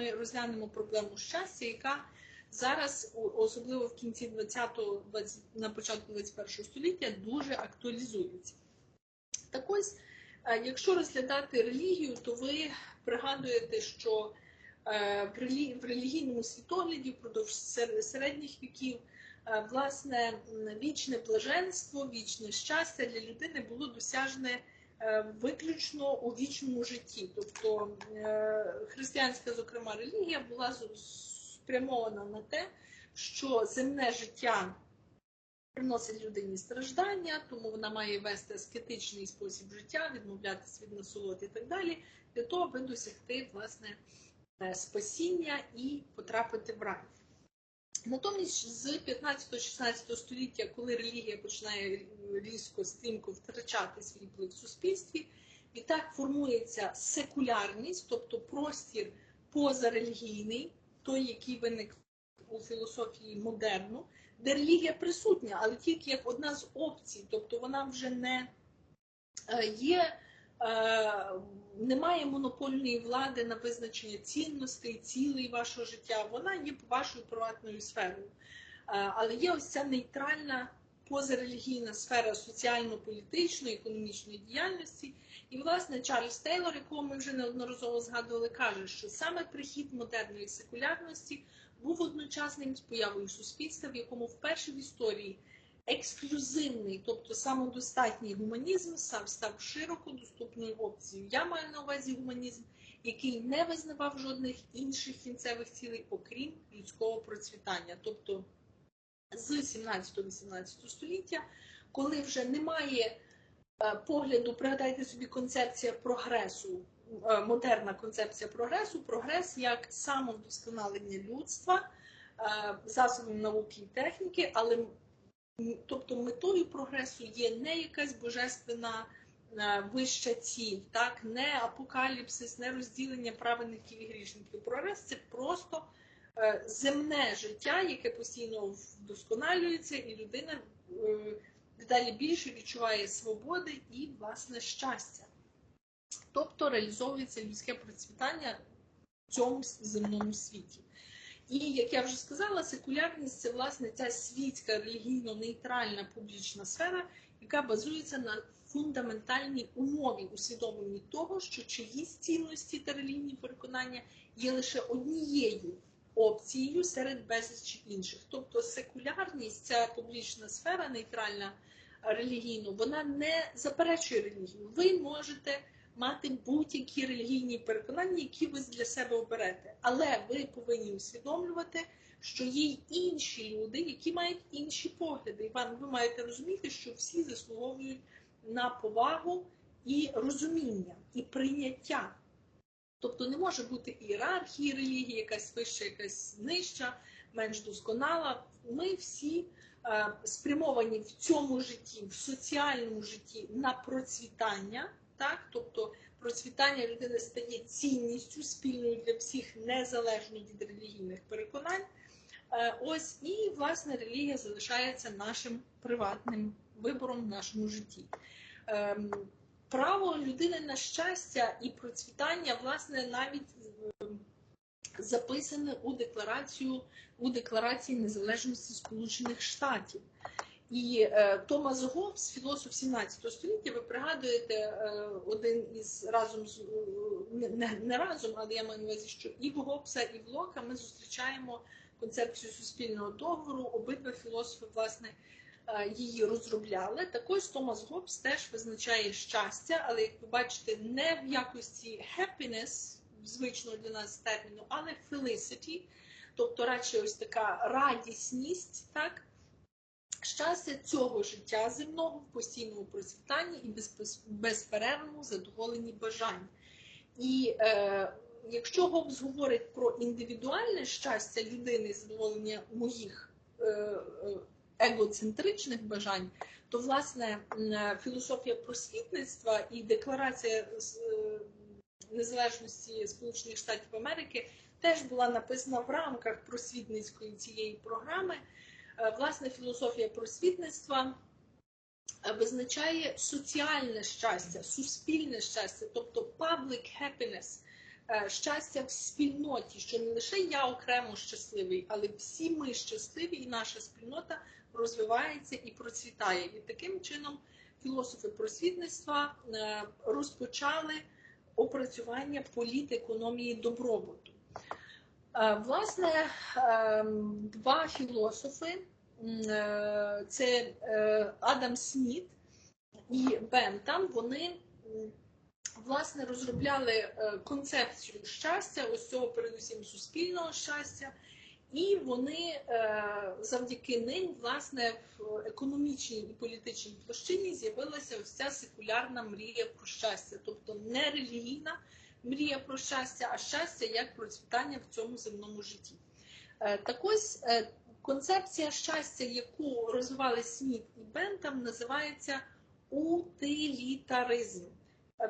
ми розглянемо проблему щастя, яка зараз, особливо в кінці 20-го, 20 на початку 21-го століття, дуже актуалізується. Так ось, е, якщо розглядати релігію, то ви пригадуєте, що е, в релігійному світогляді впродовж середніх віків е, власне вічне блаженство, вічне щастя для людини було досяжне виключно у вічному житті. Тобто е, християнська, зокрема, релігія була спрямована на те, що земне життя приносить людині страждання, тому вона має вести аскетичний спосіб життя, відмовлятися від насолод і так далі, для того, аби досягти власне е, спасіння і потрапити в рай. Натомість з 15-16 століття, коли релігія починає різко стрімко втрачати свій вплив в суспільстві, і так формується секулярність, тобто простір позарелігійний, той, який виник у філософії модерну, де релігія присутня, але тільки як одна з опцій, тобто вона вже не е, є, немає монопольної влади на визначення цінностей, цілей вашого життя, вона є вашою приватною сферою. Е, Але є ось ця нейтральна позарелігійна сфера соціально-політичної, економічної діяльності. І, власне, Чарльз Тейлор, якого ми вже неодноразово згадували, каже, що саме прихід модерної секулярності був одночасним з появою суспільства, в якому вперше в історії ексклюзивний, тобто самодостатній гуманізм сам став широко доступною опцією. Я маю на увазі гуманізм, який не визнавав жодних інших кінцевих цілей, окрім людського процвітання. Тобто з 17-18 століття, коли вже немає е, погляду, пригадайте собі концепція прогресу, е, модерна концепція прогресу, прогрес як самовдосконалення людства е, засобом науки і техніки, але тобто метою прогресу є не якась божественна е, вища ціль, так не апокаліпсис, не розділення праведників і грішників. Прогрес це просто е, земне життя, яке постійно вдосконалюється, і людина е, дедалі більше відчуває свободи і власне щастя. Тобто реалізовується людське процвітання в цьому земному світі. І як я вже сказала, секулярність це власне ця світська релігійно-нейтральна публічна сфера, яка базується на фундаментальній умові усвідомленні того, що чиїсь цінності та релігійні переконання є лише однією опцією серед безлічі інших. Тобто секулярність, ця публічна сфера, нейтральна релігійно, вона не заперечує релігію. Ви можете мати будь-які релігійні переконання, які ви для себе оберете. Але ви повинні усвідомлювати, що є інші люди, які мають інші погляди. І ви маєте розуміти, що всі заслуговують на повагу і розуміння, і прийняття. Тобто не може бути ієрархії релігії, якась вища, якась нижча, менш досконала. Ми всі е, спрямовані в цьому житті, в соціальному житті на процвітання. Так, тобто процвітання людини стає цінністю спільною для всіх, незалежно від релігійних переконань. Е, Ось і власне релігія залишається нашим приватним вибором в нашому житті. Ем, Право людини на щастя і процвітання, власне, навіть ем, записане у декларацію у декларації незалежності Сполучених Штатів. І е, Томас Гоббс, філософ 17 століття, ви пригадуєте е, один із разом з е, не, не, разом, але я маю на увазі, що і в Гоббса, і в Лока ми зустрічаємо концепцію суспільного договору. Обидва філософи, власне, її розробляли. Також Томас Гоббс теж визначає щастя, але як ви бачите, не в якості happiness, звичного для нас терміну, але felicity, тобто радше ось така радісність, так щастя цього життя земного в постійному процвітанні і без, безперервному задоволенні бажань. І е, якщо Гоббс говорить про індивідуальне щастя людини, задоволення моїх е, е, егоцентричних бажань, то власне філософія просвітництва і декларація е, незалежності Сполучених Штатів Америки теж була написана в рамках просвітницької цієї програми. Е, Власне, філософія просвітництва е, визначає соціальне щастя, суспільне щастя, тобто public happiness, е, щастя в спільноті, що не лише я окремо щасливий, але всі ми щасливі, і наша спільнота розвивається і процвітає. І таким чином філософи просвітництва розпочали опрацювання політекономії добробуту. Е, Власне, е, два філософи це е, Адам Сміт і Бентам, вони власне розробляли е, концепцію щастя, ось цього передусім суспільного щастя, і вони е, завдяки ним, власне, в економічній і політичній площині з'явилася ось ця секулярна мрія про щастя, тобто не релігійна мрія про щастя, а щастя як процвітання в цьому земному житті. Е, Так ось е, концепція щастя, яку розвивали Сміт і Бентам, називається утилітаризм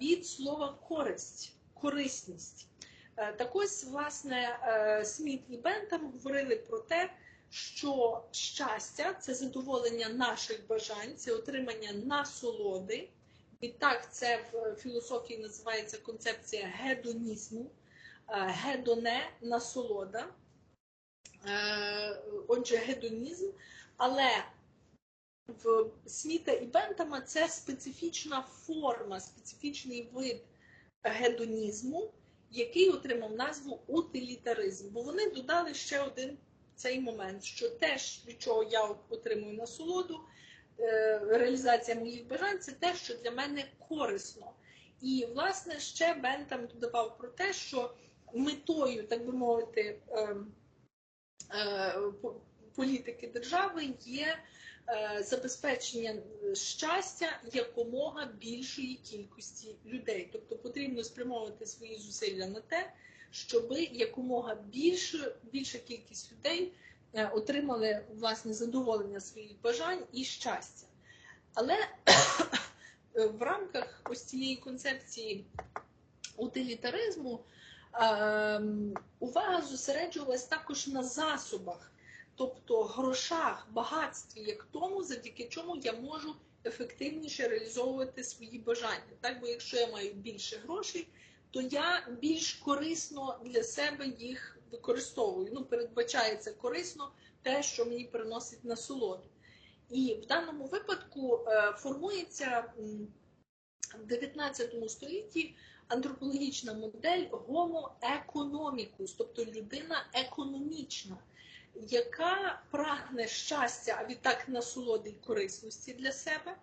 від слова користь, корисність. Е, Так ось, власне, е, Сміт і Бентам говорили про те, що щастя це задоволення наших бажань, це отримання насолоди. Відтак, це в філософії називається концепція гедонізму, Е, гедоне насолода. Е, Отже, гедонізм, але в Сміта і Бентама це специфічна форма, специфічний вид гедонізму, який отримав назву утилітаризм. Бо вони додали ще один цей момент, що теж від чого я отримую насолоду, е, реалізація моїх бажань це те, що для мене корисно. І, власне, ще Бентам додавав про те, що метою, так би мовити, ем, політики держави є е, забезпечення щастя якомога більшої кількості людей. Тобто потрібно спрямовувати свої зусилля на те, щоб якомога більше, більша кількість людей е, отримали власне задоволення своїх бажань і щастя. Але е, в рамках ось цієї концепції утилітаризму увага зосереджувалась також на засобах, тобто грошах, багатстві, як тому, завдяки чому я можу ефективніше реалізовувати свої бажання. Так, бо якщо я маю більше грошей, то я більш корисно для себе їх використовую. Ну, передбачається корисно те, що мені приносить насолоду. І в даному випадку е, формується в 19 столітті антропологічна модель economicus, тобто людина економічна, яка прагне щастя, а відтак насолоди і корисності для себе,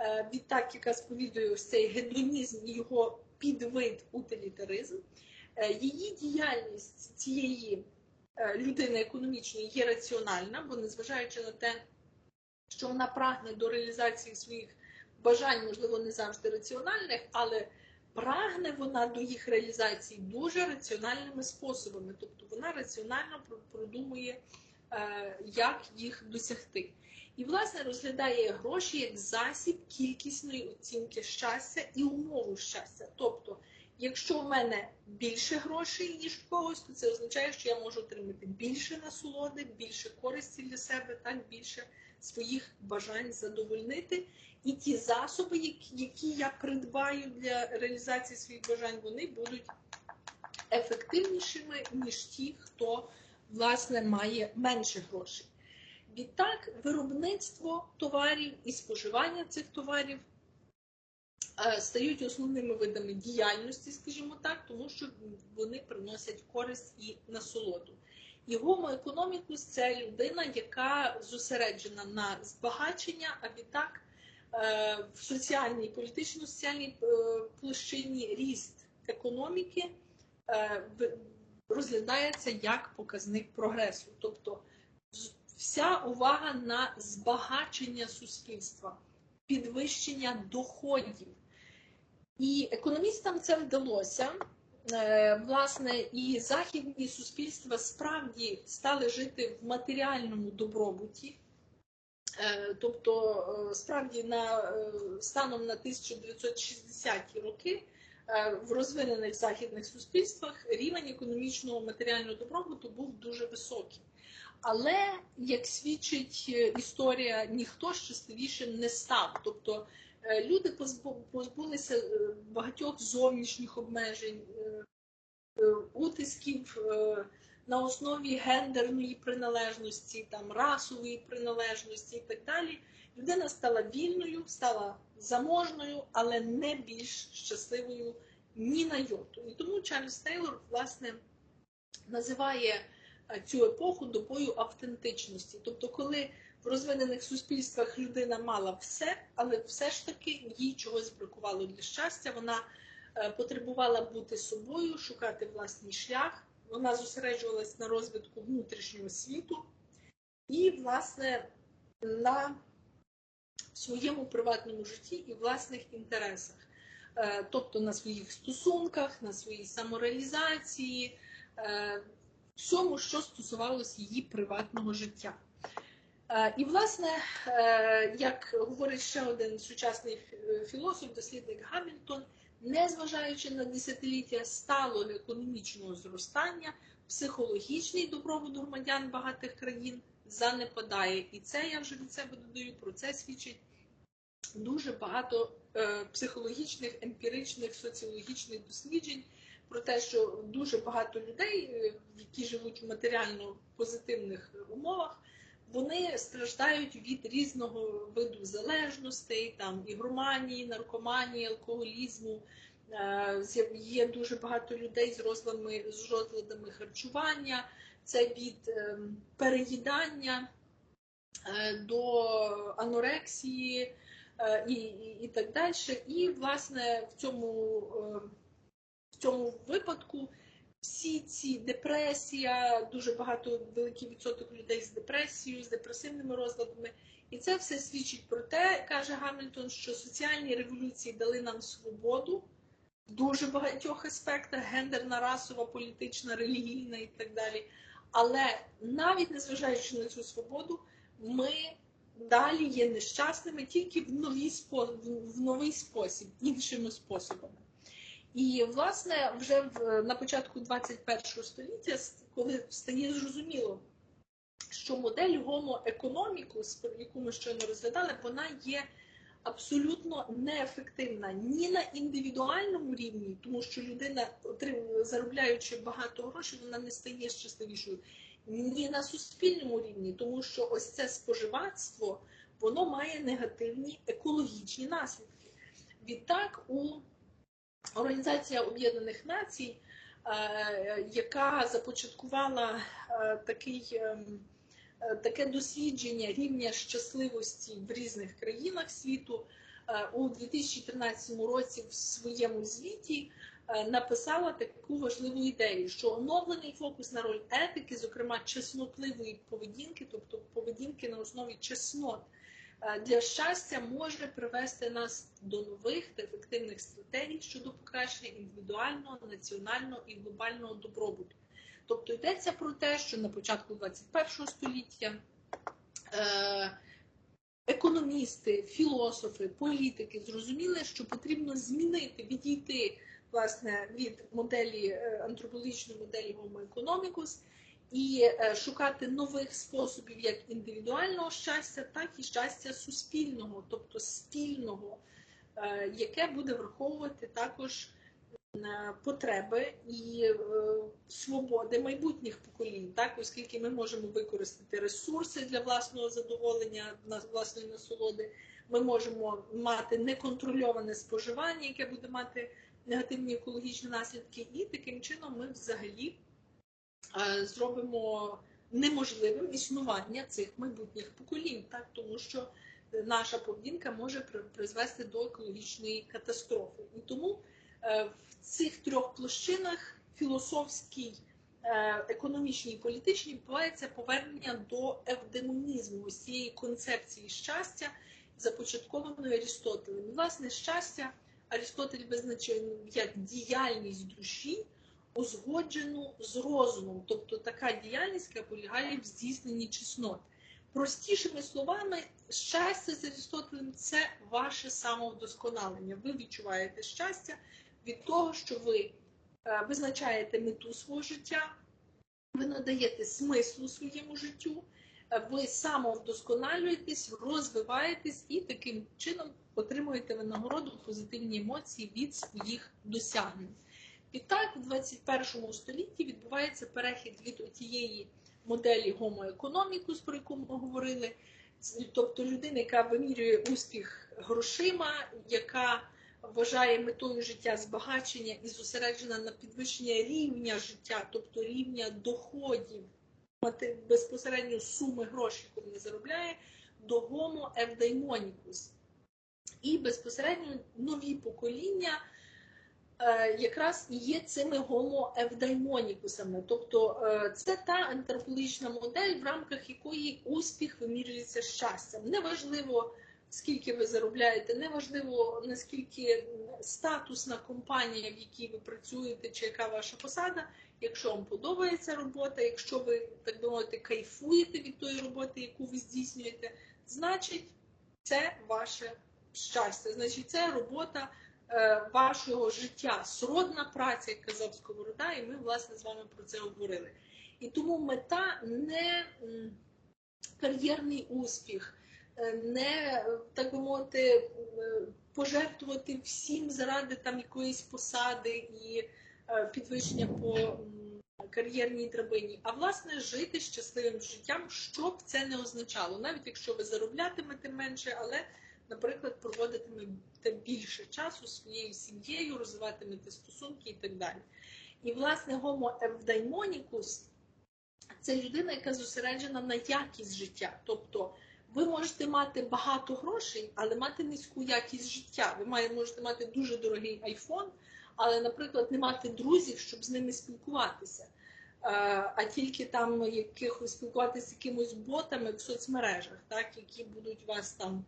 е, відтак, яка сповідує ось цей гедонізм і його підвид утилітаризм. Е, Її діяльність цієї е, людини економічної є раціональна, бо незважаючи на те, що вона прагне до реалізації своїх бажань, можливо, не завжди раціональних, але прагне вона до їх реалізації дуже раціональними способами. Тобто вона раціонально про- продумує, е, як їх досягти. І, власне, розглядає гроші як засіб кількісної оцінки щастя і умову щастя. Тобто, якщо в мене більше грошей, ніж в когось, то це означає, що я можу отримати більше насолоди, більше користі для себе, так більше своїх бажань задовольнити. І ті засоби, які, я придбаю для реалізації своїх бажань, вони будуть ефективнішими, ніж ті, хто власне має менше грошей. Відтак, виробництво товарів і споживання цих товарів е, стають основними видами діяльності, скажімо так, тому що вони приносять користь і насолоду. І Homo – це людина, яка зосереджена на збагачення, а відтак е, в соціальній, політично-соціальній е, площині ріст економіки е, розглядається як показник прогресу. Тобто вся увага на збагачення суспільства, підвищення доходів. І економістам це вдалося. Е, Власне, і західні суспільства справді стали жити в матеріальному добробуті. Е, Тобто, е, справді, на станом на 1960-ті роки в розвинених західних суспільствах рівень економічного матеріального добробуту був дуже високий. Але, як свідчить історія, ніхто щасливішим не став. Тобто люди позбулися е, багатьох зовнішніх обмежень, е, утисків е, на основі гендерної приналежності, там расової приналежності і так далі. Людина стала вільною, стала заможною, але не більш щасливою ні на йоту. І тому Чарльз Тейлор, власне, називає е, цю епоху добою автентичності. Тобто, коли в розвинених суспільствах людина мала все, але все ж таки їй чогось бракувало для щастя. Вона е, потребувала бути собою, шукати власний шлях. Вона зосереджувалась на розвитку внутрішнього світу і, власне, на своєму приватному житті і власних інтересах, Е, тобто на своїх стосунках, на своїй самореалізації, е, всьому, що стосувалося її приватного життя. Е, І, власне, е, як говорить ще один сучасний фі- філософ, дослідник Гамільтон, незважаючи на десятиліття сталого економічного зростання, психологічний добробут громадян багатих країн занепадає. І це я вже від себе додаю, про це свідчить дуже багато е, психологічних, емпіричних, соціологічних досліджень про те, що дуже багато людей, які живуть в матеріально позитивних умовах, вони страждають від різного виду залежностей, там ігроманії, наркоманії, алкоголізму. Е, Є дуже багато людей з розладами, з розладами харчування, це від ем, переїдання е, до анорексії е, і, і, і так далі. І, власне, в цьому, е, в цьому випадку всі ці депресія, дуже багато великий відсоток людей з депресією, з депресивними розладами. І це все свідчить про те, каже Гамільтон, що соціальні революції дали нам свободу в дуже багатьох аспектах: гендерна, расова, політична, релігійна і так далі. Але навіть незважаючи на цю свободу, ми далі є нещасними тільки в новий, в новий спосіб, іншими способами. І, власне, вже на початку 21 століття, коли стає зрозуміло, що модель economicus, яку ми щойно розглядали, вона є абсолютно неефективна ні на індивідуальному рівні, тому що людина, заробляючи багато грошей, вона не стає щасливішою, ні на суспільному рівні, тому що ось це споживацтво воно має негативні екологічні наслідки. Відтак, у Організація Об'єднаних Націй, е, яка започаткувала е, такий, ем, е, таке дослідження рівня щасливості в різних країнах світу, у 2013 році в своєму звіті написала таку важливу ідею, що оновлений фокус на роль етики, зокрема чеснотливої поведінки, тобто поведінки на основі чеснот, для щастя може привести нас до нових та ефективних стратегій щодо покращення індивідуального, національного і глобального добробуту. Тобто йдеться про те, що на початку 21 століття е, економісти, філософи, політики зрозуміли, що потрібно змінити, відійти власне від моделі е, антропологічної моделі Homo economicus і е, шукати нових способів як індивідуального щастя, так і щастя суспільного, тобто спільного, е, яке буде враховувати також е, потреби і свободи майбутніх поколінь, так? Оскільки ми можемо використати ресурси для власного задоволення, власної насолоди, ми можемо мати неконтрольоване споживання, яке буде мати негативні екологічні наслідки, і таким чином ми взагалі зробимо неможливим існування цих майбутніх поколінь, так тому що наша поведінка може при- призвести до екологічної катастрофи. І тому е, в цих трьох площинах філософській, е, економічній і політичній відбувається повернення до евдемонізму, ось цієї концепції щастя, започаткованої Арістотелем. Власне, щастя Арістотель визначив як діяльність душі, узгоджену з розумом, тобто така діяльність, яка полягає в здійсненні чеснот. Простішими словами, щастя з Арістотелем це ваше самовдосконалення. Ви відчуваєте щастя від того, що ви е, визначаєте мету свого життя, ви надаєте смислу своєму життю, е, ви самовдосконалюєтесь, розвиваєтесь і таким чином отримуєте винагороду позитивні емоції від своїх досягнень. Відтак, в 21 столітті відбувається перехід від тієї моделі economicus, про яку ми говорили, тобто людина, яка вимірює успіх грошима, яка вважає метою життя збагачення і зосереджена на підвищення рівня життя, тобто рівня доходів, безпосередньо суми грошей, яку вона заробляє, до Homo eudaimonicus. І безпосередньо нові покоління якраз і є цими eudaimonicusами. Тобто е, це та антропологічна модель, в рамках якої успіх вимірюється щастям. Неважливо, скільки ви заробляєте, неважливо наскільки статусна компанія, в якій ви працюєте, чи яка ваша посада. Якщо вам подобається робота, якщо ви так би мовити кайфуєте від тої роботи, яку ви здійснюєте, значить це ваше щастя. Значить, це робота е, вашого життя, сродна праця, як казав Сковорода, і ми власне з вами про це говорили. І тому мета не кар'єрний успіх, е, не так би мовити, е, пожертвувати всім заради там якоїсь посади і е, підвищення по кар'єрній драбині, а власне жити щасливим життям, що б це не означало, навіть якщо ви зароблятимете менше, але, наприклад, проводитимете більше часу зі своєю сім'єю, розвиватимете стосунки і так далі. І, власне, Homo eudaimonicus – це людина, яка зосереджена на якість життя. Тобто ви можете мати багато грошей, але мати низьку якість життя. Ви можете мати дуже дорогий айфон, але, наприклад, не мати друзів, щоб з ними спілкуватися. Е, А тільки там якихось спілкуватися з якимось ботами в соцмережах, так, які будуть вас там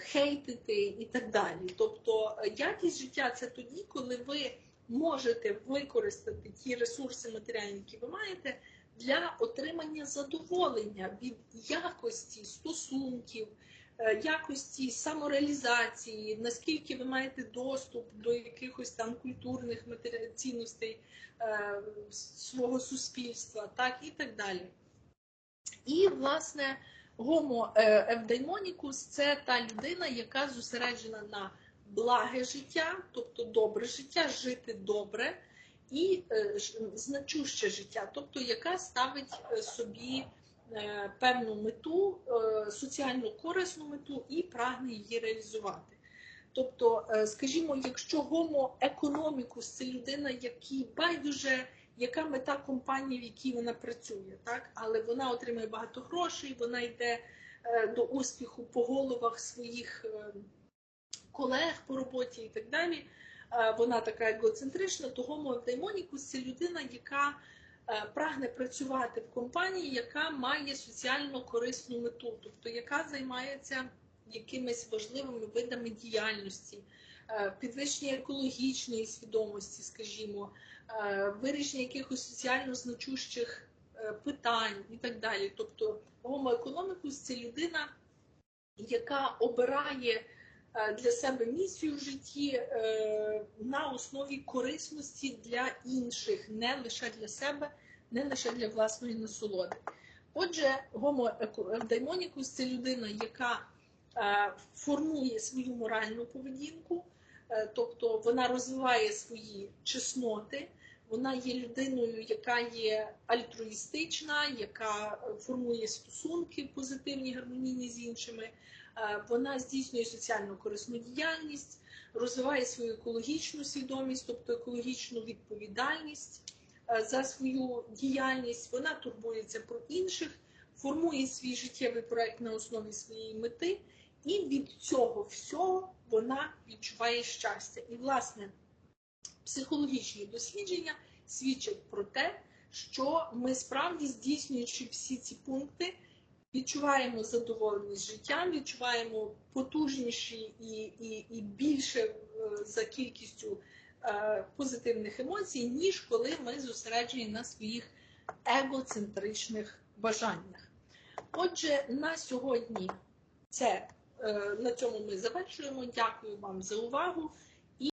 хейтити і так далі. Тобто е, якість життя це тоді, коли ви можете використати ті ресурси матеріальні, які ви маєте, для отримання задоволення від якості стосунків, е, якості самореалізації, наскільки ви маєте доступ до якихось там культурних цінностей е, свого суспільства, так і так далі. І, власне, Homo eudaimonicus – це та людина, яка зосереджена на благе життя, тобто добре життя, жити добре і е, значуще життя, тобто яка ставить е, собі е, певну мету, е, соціально корисну мету і прагне її реалізувати. Тобто, е, скажімо, якщо Homo economicus – це людина, якій байдуже яка мета компанії, в якій вона працює, так? але вона отримує багато грошей, вона йде е, до успіху по головах своїх е, колег по роботі і так далі. Е, Вона така егоцентрична, то Homo – це людина, яка прагне працювати в компанії, яка має соціально корисну мету, тобто яка займається якимись важливими видами діяльності, підвищення екологічної свідомості, скажімо, вирішення якихось соціально значущих е, питань і так далі. Тобто economicus – це людина, яка обирає е, для себе місію в житті е, на основі корисності для інших, не лише для себе, не лише для власної насолоди. Отже, eudaimonicus – це людина, яка е, формує свою моральну поведінку, е, тобто вона розвиває свої чесноти, вона є людиною, яка є альтруїстична, яка е, формує стосунки позитивні, гармонійні з іншими. Е, Вона здійснює соціально корисну діяльність, розвиває свою екологічну свідомість, тобто екологічну відповідальність е, за свою діяльність. Вона турбується про інших, формує свій життєвий проект на основі своєї мети, і від цього всього вона відчуває щастя. І, власне, психологічні дослідження свідчать про те, що ми справді здійснюючи всі ці пункти, відчуваємо задоволеність життям, відчуваємо потужніші і, і, і більше е, за кількістю е, позитивних емоцій, ніж коли ми зосереджені на своїх егоцентричних бажаннях. Отже, на сьогодні це е, на цьому ми завершуємо. Дякую вам за увагу.